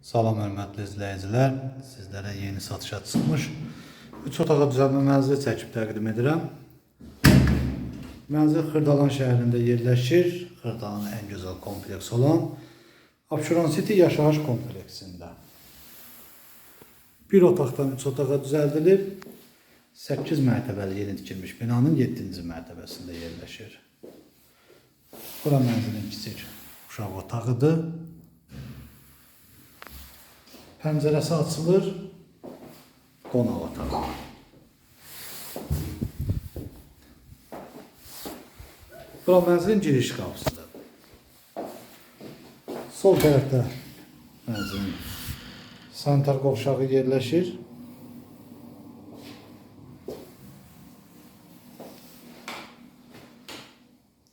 Salam hörmətli izləyicilər. Sizlərə yeni satışa çıxmış 3 otağa düzəlmə mənzili çəkib təqdim edirəm. Mənzil Xırdalan şəhərində yerləşir. Xırdalanın ən gözəl kompleksi olan Abşeron City yaşayış kompleksində. Bir otaqdan 3 otağa düzəldilib 8 mərtəbəli yeni tikilmiş binanın 7-ci mərtəbəsində yerləşir. Bura mənzilin kiçik uşaq otağıdır. Pəncərəsi açılır. Qonaq otağı. Bura mənzilin giriş qapısıdır. Sol tərəfdə mənzilin sanitar qovşağı yerləşir.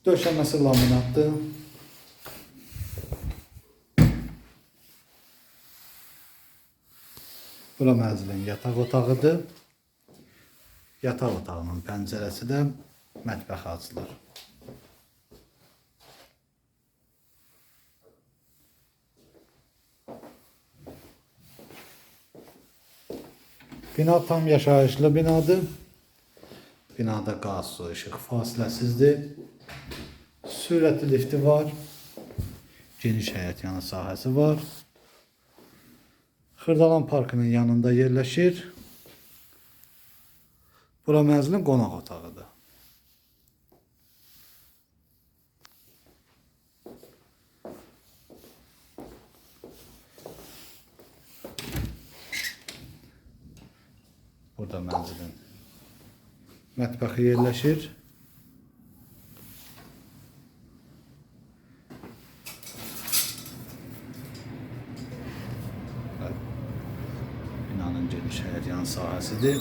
Döşəməsi laminatdır. Bura mənzilin yataq otağıdır. Yataq otağının pəncərəsi də mətbəxə açılır. Bina tam yaşayışlı binadır. Binada qaz, su, işıq fasiləsizdir. Sürətli lifti var. Geniş həyət yanı sahəsi var. Xırdalan parkının yanında yerləşir. Bura mənzilin qonaq otağıdır. Burada mənzilin mətbəxi yerləşir. Binanın geniş həyət yan sahəsidir.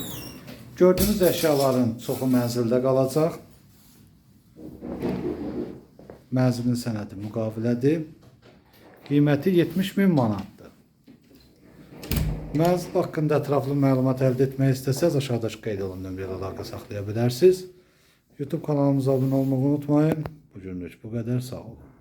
Gördüyünüz əşyaların çoxu mənzildə qalacaq. Mənzilin sənədi müqavilədir. Qiyməti 70 min manatdır. Mənzil haqqında ətraflı məlumat əldə etmək istəsəz aşağıdakı qeyd olunan nömrəyə əlaqə saxlaya bilərsiniz. YouTube kanalımıza abunə olmağı unutmayın. Bu günlük bu qədər. Sağ olun.